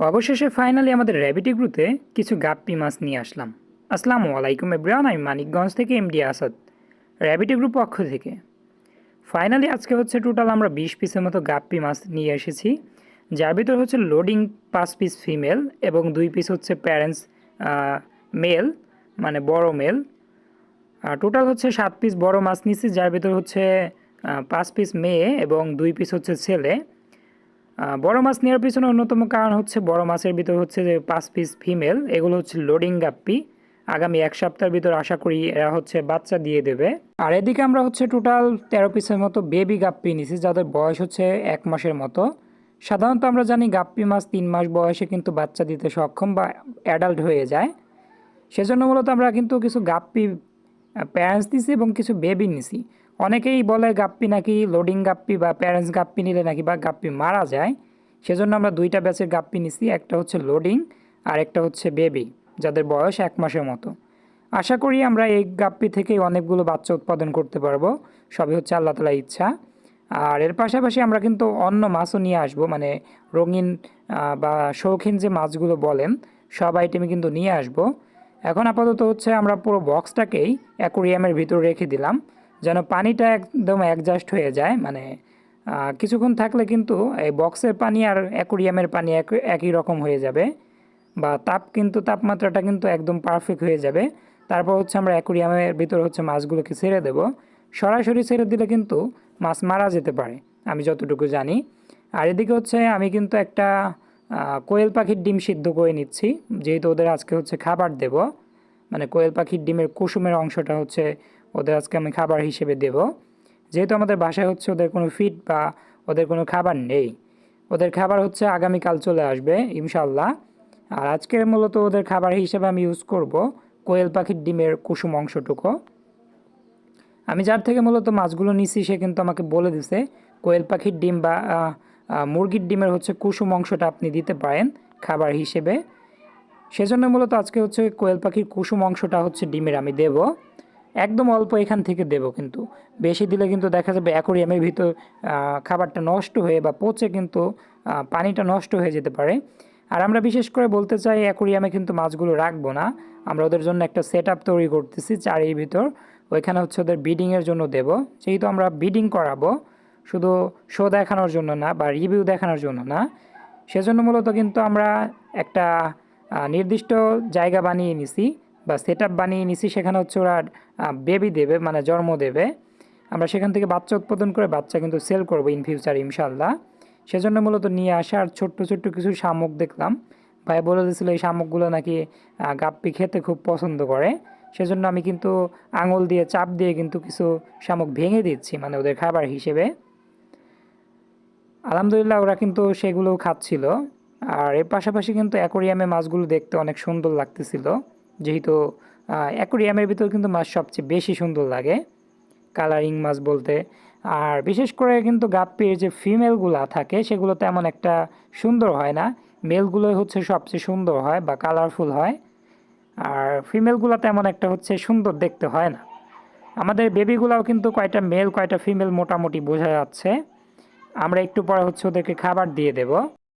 অবশেষে ফাইনালি আমাদের র্যাবিটি গ্রুপে কিছু গাপ্পি মাছ নিয়ে আসলাম। আসসালামু আলাইকুম এব্রান আমি মানিকগঞ্জ থেকে এমডি আসাদ র্যাবিটি গ্রুপ পক্ষ থেকে। ফাইনালি আজকে হচ্ছে টোটাল আমরা বিশ পিসের মতো গাপ্পি মাছ নিয়ে এসেছি, যার ভিতর হচ্ছে লোডিং পাঁচ পিস ফিমেল এবং দুই পিস হচ্ছে প্যারেন্টস মেল মানে বড় মেল টোটাল হচ্ছে সাত পিস বড় মাছ নিচ্ছি যার ভিতর হচ্ছে পাঁচ পিস মেয়ে এবং দুই পিস হচ্ছে ছেলে। বড় মাছ নেওয়ার পিছনে অন্যতম কারণ হচ্ছে বড় মাছের ভিতর হচ্ছে যে পাঁচ পিস ফিমেল এগুলো হচ্ছে লোডিং গাপ্পি আগামী এক সপ্তাহের ভিতর আশা করি এরা হচ্ছে বাচ্চা দিয়ে দেবে। আর এদিকে আমরা হচ্ছে টোটাল তেরো পিসের মতো বেবি গাপ্পি নিছি, যাদের বয়স হচ্ছে এক মাসের মতো। সাধারণত আমরা জানি গাপ্পি মাছ তিন মাস বয়সে কিন্তু বাচ্চা দিতে সক্ষম বা অ্যাডাল্ট হয়ে যায়। সেজন্য মূলত আমরা কিন্তু কিছু গাপ্পি প্যারেন্টস দিছি এবং কিছু বেবি নিছি। অনেকেই বলে গাপ্পি নাকি লোডিং গাপ্পি বা প্যারেন্টস গাপ্পি নিলে নাকি বা গাপ্পি মারা যায়। সেজন্য আমরা দুইটা ব্যাচের গাপ্পি নিছি, একটা হচ্ছে লোডিং আর একটা হচ্ছে বেবি যাদের বয়স এক মাসের মতো। আশা করি আমরা এই গাপ্পি থেকেই অনেকগুলো বাচ্চা উৎপাদন করতে পারব, সবই হচ্ছে আল্লাহ তালা ইচ্ছা। আর এর পাশাপাশি আমরা কিন্তু অন্য মাছও নিয়ে আসব মানে রঙিন বা শৌখিন যে মাছগুলো বলেন, সব আইটেমই কিন্তু নিয়ে আসব। এখন আপাতত হচ্ছে আমরা পুরো বক্সটাকেই অ্যাকোরিয়ামের ভিতর রেখে দিলাম। যেন পানিটা একদম অ্যাডজাস্ট হয়ে যায় মানে কিছুক্ষণ থাকলে কিন্তু এই বক্সের পানি আর অ্যাকোরিয়ামের পানি এক- একই রকম হয়ে যাবে। বা তাপ কিন্তু, তাপমাত্রাটা কিন্তু একদম পারফেক্ট হয়ে যাবে। তারপর হচ্ছে আমরা অ্যাকোরিয়ামের ভিতর হচ্ছে মাছগুলোকে ছেড়ে দেব। সরাসরি ছেড়ে দিলে কিন্তু মাছ মারা যেতে পারে, আমি যতটুকু জানি। আর এদিকে হচ্ছে আমি কিন্তু একটা কোয়েল পাখির ডিম সিদ্ধ করে নিচ্ছি। যেহেতু ওদের আজকে হচ্ছে খাবার দেব মানে কোয়েল পাখির ডিমের কুসুমের অংশটা হচ্ছে ওদের আজকে আমি খাবার হিসেবে দেব। যেহেতু আমাদের বাসায় হচ্ছে ওদের কোনো ফিড বা ওদের কোনো খাবার নেই, ওদের খাবার হচ্ছে আগামীকাল চলে আসবে ইনশাল্লাহ আর আজকের মূলত ওদের খাবার হিসেবে আমি ইউজ করব কোয়েল পাখির ডিমের কুসুম অংশটুকু। আমি যার থেকে মূলত মাছগুলো নিছি, সে কিন্তু আমাকে বলে দিছে, কোয়েল পাখির ডিম বা মুরগির ডিমের হচ্ছে কুসুম অংশটা আপনি দিতে পারেন খাবার হিসেবে। সেজন্য মূলত আজকে হচ্ছে কোয়েল পাখির কুসুম অংশটা হচ্ছে ডিমের আমি দেব। একদম অল্প এখান থেকে দেব কিন্তু। বেশি দিলে কিন্তু দেখা যাবে অ্যাকোরিয়ামের ভিতর খাবারটা নষ্ট হয়ে বা পচে কিন্তু পানিটা নষ্ট হয়ে যেতে পারে। আর আমরা বিশেষ করে বলতে চাই অ্যাকোরিয়ামে কিন্তু মাছগুলো রাখব না। আমরা ওদের জন্য একটা সেট আপ তৈরি করতেছি চারির ভিতর। ওইখানে হচ্ছে ওদের বিডিংয়ের জন্য দেব। যেহেতু আমরা বিডিং করাবো, শুধু শো দেখানোর জন্য না বা রিভিউ দেখানোর জন্য না। সেজন্য মূলত কিন্তু আমরা একটা নির্দিষ্ট জায়গা বানিয়ে নিছি। বা সেট আপ বানিয়ে নিছি, সেখানে হচ্ছে ওরা বেবি দেবে মানে জন্ম দেবে। আমরা সেখান থেকে বাচ্চা উৎপাদন করে বাচ্চা কিন্তু সেল করব ইন ফিউচার ইনশাল্লাহ সেজন্য মূলত নিয়ে আসা আর ছোট্ট ছোট্ট কিছু শামুক দেখলাম। ভাই বলে দিয়েছিল এই শামুকগুলো নাকি গাপ্পি খেতে খুব পছন্দ করে। সেজন্য আমি কিন্তু আঙুল দিয়ে, চাপ দিয়ে কিন্তু কিছু শামুক ভেঙে দিচ্ছি মানে ওদের খাবার হিসেবে। আলহামদুলিল্লাহ, ওরা কিন্তু সেগুলো খাচ্ছিল। আর এর পাশাপাশি কিন্তু অ্যাকোরিয়ামে মাছগুলো দেখতে অনেক সুন্দর লাগতেছিল। যেহেতু অ্যাকোরিয়ামের ভিতর কিন্তু মাছ সবচেয়ে বেশি সুন্দর লাগে, কালারিং মাছ বলতে। আর বিশেষ করে কিন্তু গাপ্পির যে ফিমেলগুলো থাকে, সেগুলো তেমন একটা সুন্দর হয় না। মেলগুলোই হচ্ছে সবচেয়ে সুন্দর হয় বা কালারফুল হয়। আর ফিমেলগুলো তেমন একটা হচ্ছে সুন্দর দেখতে হয় না। আমাদের বেবিগুলাও কিন্তু কয়টা মেল, কয়টা ফিমেল মোটামুটি বোঝা যাচ্ছে। আমরা একটু পরে হচ্ছে ওদেরকে খাবার দিয়ে দেব।